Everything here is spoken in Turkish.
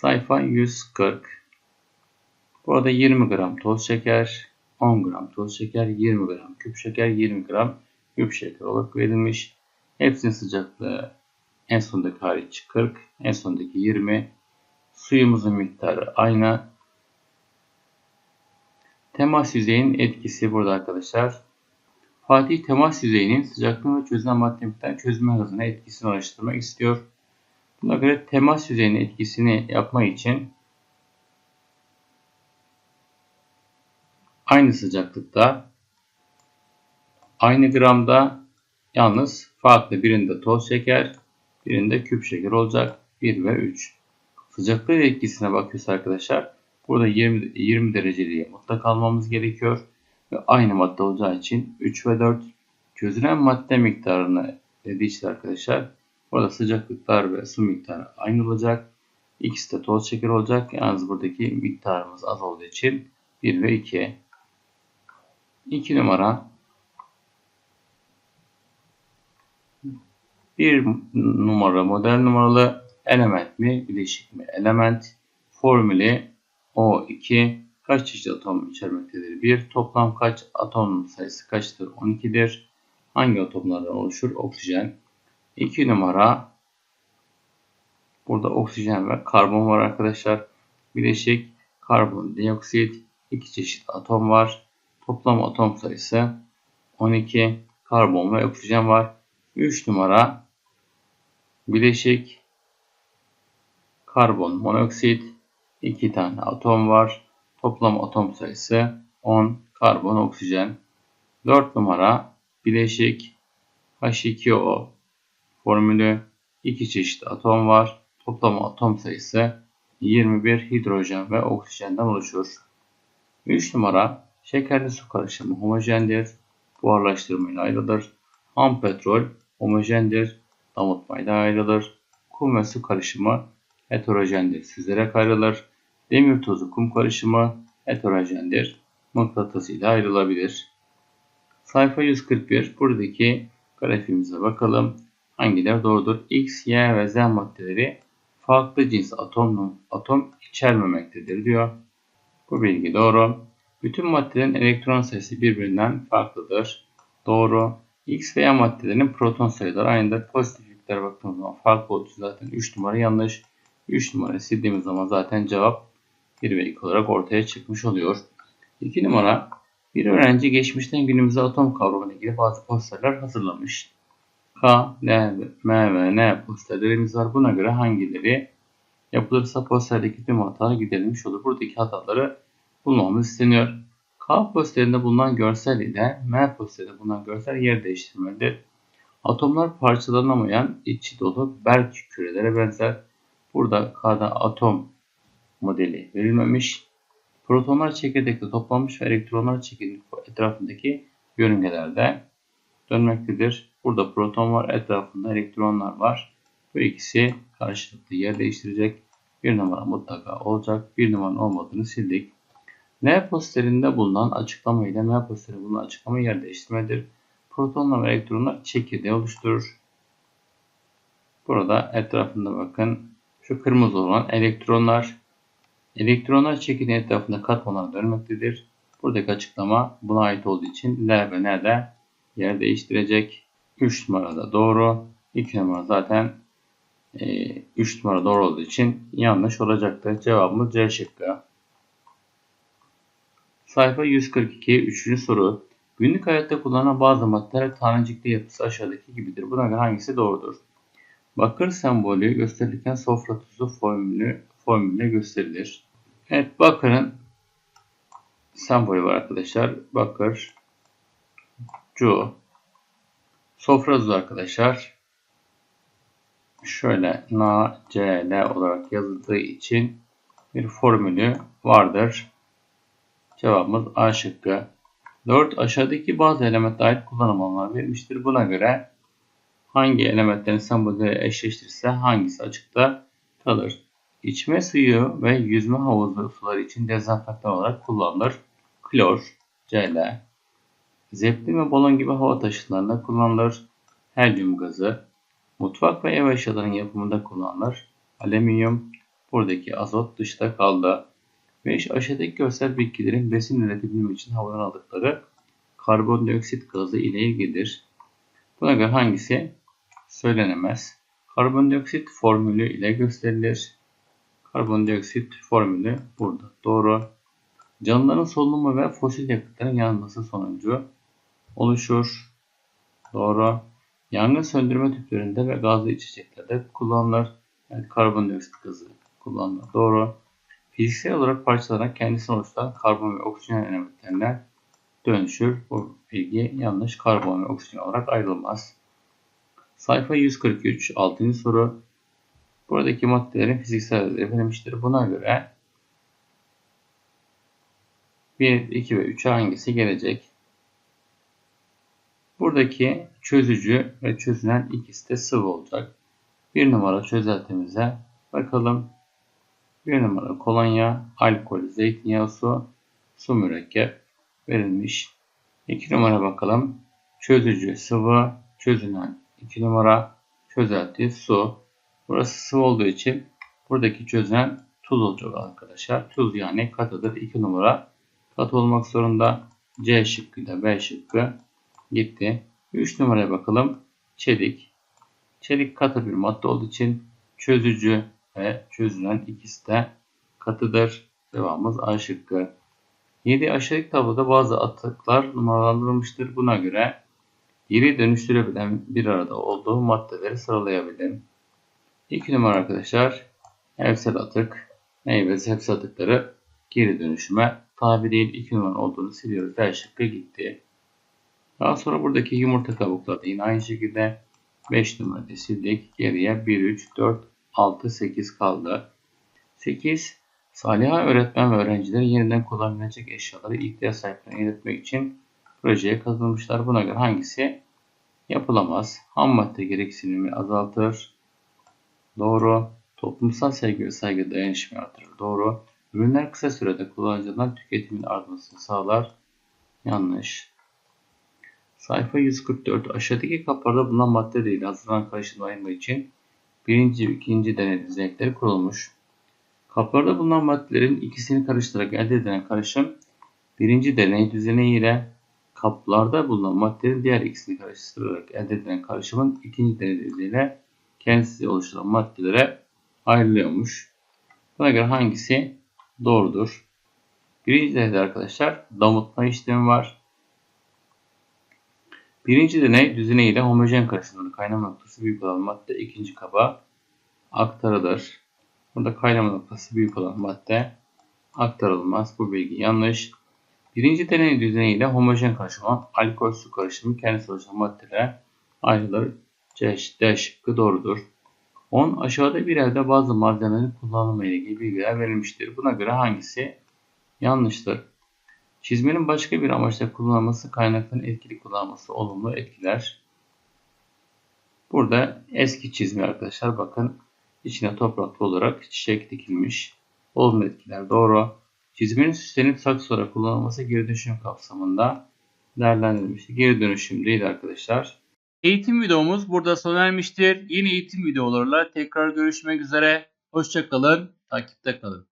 Sayfa 140. Burada 20 gram toz şeker, 10 gram toz şeker, 20 gram küp şeker, 20 gram küp şeker olarak verilmiş. Hepsinin sıcaklığı en sondaki hariç 40, en sondaki 20. Suyumuzun miktarı aynı. Temas yüzeyinin etkisi burada arkadaşlar. Fatih temas yüzeyinin sıcaklığı ve çözülen madde miktarı çözme hızına etkisini araştırmak istiyor. Buna göre temas yüzeyinin etkisini yapmak için aynı sıcaklıkta aynı gramda yalnız farklı birinde toz şeker birinde küp şeker olacak 1 ve 3. Sıcaklığı etkisine bakıyoruz arkadaşlar. Burada 20, 20 dereceliğe mutlak almamız gerekiyor. Ve aynı madde olacağı için 3 ve 4 çözülen madde miktarını dediği için arkadaşlar burada sıcaklıklar ve su miktarı aynı olacak. İkisi de toz şeker olacak. Yalnız buradaki miktarımız az olduğu için 1 ve 2. 2 numara bir numara model numaralı element mi bileşik mi? Element formülü O2 kaç çeşit atom içermektedir? 1. Toplam kaç atom sayısı kaçtır? 12'dir. Hangi atomlardan oluşur? Oksijen. 2 numara burada oksijen ve karbon var arkadaşlar. Bileşik karbondioksit iki çeşit atom var. Toplam atom sayısı 12 karbon ve oksijen var. 3 numara bileşik karbon monoksit 2 tane atom var. Toplam atom sayısı 10 karbon oksijen. 4 numara bileşik H2O formülü 2 çeşit atom var. Toplam atom sayısı 21 hidrojen ve oksijenden oluşur. 3 numara şekerli su karışımı homojendir. Buharlaştırmayla ayrılır. Ham petrol homojendir. Damıtmayla ayrılır. Kum ve su karışımı heterojendir. Süzerek ayrılır. Demir tozu kum karışımı heterojendir. Mıknatıs ile ayrılabilir. Sayfa 141. Buradaki grafiğimize bakalım. Hangileri doğrudur? X, Y ve Z maddeleri farklı cins atom, atom içermemektedir diyor. Bu bilgi doğru. Bütün maddelerin elektron sayısı birbirinden farklıdır. Doğru. X ve Y maddelerin proton sayıları aynıdır. Pozitifliklere baktığımız zaman farklı olduğu zaten 3 numara yanlış. 3 numara sildiğimiz zaman zaten cevap 1 ve 2 olarak ortaya çıkmış oluyor. 2 numara bir öğrenci geçmişten günümüze atom kavramına ilgili bazı posterler hazırlamış. K, L, M ve N posterlerimiz var. Buna göre hangileri yapılırsa posterdeki tüm hatalar giderilmiş olur. Buradaki hataları bulmamız isteniyor. K posterinde bulunan görsel ile M posterinde bulunan görsel yer değiştirmelidir. Atomlar parçalanamayan içi dolu berk kürelere benzer. Burada K'da atom modeli verilmemiş. Protonlar çekirdekte toplanmış ve elektronlar çekirdek etrafındaki yörüngelerde dönmektedir. Burada proton var, etrafında elektronlar var. Bu ikisi karşılıklı yer değiştirecek. Bir numara mutlaka olacak. Bir numaranın olmadığını sildik. N posterinde bulunan açıklama ile M posterinde bulunan açıklama yer değiştirmedir. Protonlar ve elektronlar çekirdeği oluşturur. Burada etrafında bakın şu kırmızı olan elektronlar. Elektronlar çekirdeğin etrafında katmanlar dönmektedir. Buradaki açıklama buna ait olduğu için L ve N de yer değiştirecek. 3 numarada doğru. 2 numara zaten 3 e, numara doğru olduğu için yanlış olacaktır. Cevabımız C şıkkı. Sayfa 142 3. soru. Günlük hayatta kullanılan bazı maddeler tanecikli yapısı aşağıdaki gibidir. Buna göre hangisi doğrudur? Bakır sembolü gösterilirken sofra tuzu formülü formülle gösterilir. Evet bakırın sembolü var arkadaşlar. Bakır Cu sofra tuzu arkadaşlar. Şöyle NaCl olarak yazıldığı için bir formülü vardır. Cevabımız A şıkkı. 4. Aşağıdaki bazı elementlere ait kullanım alanları verilmiştir. Buna göre hangi elementlerin sembolleri eşleştirirse hangisi açıkta kalır? İçme suyu ve yüzme havuzu suları için dezenfektan olarak kullanılır. Klor, Cl, zeplin ve balon gibi hava taşıtlarında kullanılır. Helyum gazı, mutfak ve ev eşyalarının yapımında kullanılır. Alüminyum, Buradaki azot dışta kaldı. 5. Aşağıdaki görsel bitkilerin besin üretebilmek için havadan aldıkları karbondioksit gazı ile ilgilidir. Buna göre hangisi söylenemez? Karbondioksit formülü ile gösterilir. Karbondioksit formülü burada. Doğru. Canlıların solunumu ve fosil yakıtların yanması sonucu oluşur. Doğru. Yangın söndürme tüplerinde ve gazlı içeceklerde kullanılır. Evet, karbondioksit gazı kullanılır. Doğru. Fiziksel olarak parçalanan kendisini oluşturan karbon ve oksijen elementlerine dönüşür. Bu bilgi yanlış. Karbon ve oksijen olarak ayrılmaz. Sayfa 143 6. soru. Buradaki maddelerin fiziksel özellikleri verilmiştir. Buna göre 1, 2 ve 3'e hangisi gelecek? Buradaki çözücü ve çözünen ikisi de sıvı olacak. Bir numara çözeltimize bakalım. Bir numara kolonya, alkol, zeytinyağı su, su mürekkep verilmiş. İki numara bakalım. Çözücü sıvı, çözünen 2 numara, çözelti su. Burası sıvı olduğu için buradaki çözünen tuz olacak arkadaşlar. Tuz yani katıdır. 2 numara katı olmak zorunda. C şıkkı da B şıkkı gitti. 3 numaraya bakalım. Çelik. Çelik katı bir madde olduğu için çözücü ve çözülen ikisi de katıdır. Cevabımız A şıkkı. 7 aşağıdaki tabloda bazı atıklar numaralandırılmıştır. Buna göre geri dönüştürebilen bir arada olduğu maddeleri sıralayabilirim. 2 numara arkadaşlar evsel atık, meyve sebze atıkları geri dönüşüme tabi değil. 2 numara olduğunu siliyoruz. D şıkkı gitti. Daha sonra buradaki yumurta kabukları da yine aynı şekilde 5 numarayı sildik. Geriye 1, 3, 4, 6, 8 kaldı. 8. Saliha öğretmen ve öğrencileri yeniden kullanabilecek eşyaları ihtiyaç sahiplerine iletmek için projeye katılmışlar. Buna göre hangisi yapılamaz? Ham madde gereksinimi azaltır. Doğru. Toplumsal sevgi ve saygı dayanışmayı artırır. Doğru. Ürünler kısa sürede kullanıcıdan tüketimin artmasını sağlar. Yanlış. Sayfa 144. Aşağıdaki kaplarda bulunan madde değil hazırlanan karışım ayırma için birinci ve ikinci deney düzenekleri kurulmuş. Kaplarda bulunan maddelerin ikisini karıştırarak elde edilen karışım birinci deney düzeneği ile kaplarda bulunan maddelerin diğer ikisini karıştırarak elde edilen karışımın ikinci deney düzeneğiyle kendisi oluşturan maddelere ayrılıyormuş. Buna göre hangisi doğrudur? Birinci deneyde arkadaşlar damıtma işlemi var. Birinci deney düzeneği ile homojen karışımları kaynama noktası büyük olan madde ikinci kaba aktarılır. Burada kaynama noktası büyük olan madde aktarılmaz. Bu bilgi yanlış. Birinci deney düzeneği ile homojen karışım olan alkol su karışımı kendisi oluşan maddelere ayrılır. C, D şıkkı doğrudur. 10. Aşağıda bir evde bazı malzemelerin kullanımı ile ilgili bilgiler verilmiştir. Buna göre hangisi yanlıştır? Çizmenin başka bir amaçla kullanılması kaynakların etkili kullanılması olumlu etkiler. Burada eski çizme arkadaşlar bakın içine topraklı olarak çiçek dikilmiş. Olumlu etkiler doğru. Çizmenin süslenip saksı olarak kullanılması geri dönüşüm kapsamında değerlendirilmiştir. Geri dönüşüm değil arkadaşlar. Eğitim videomuz burada sona ermiştir. Yeni eğitim videolarla tekrar görüşmek üzere. Hoşçakalın, takipte kalın.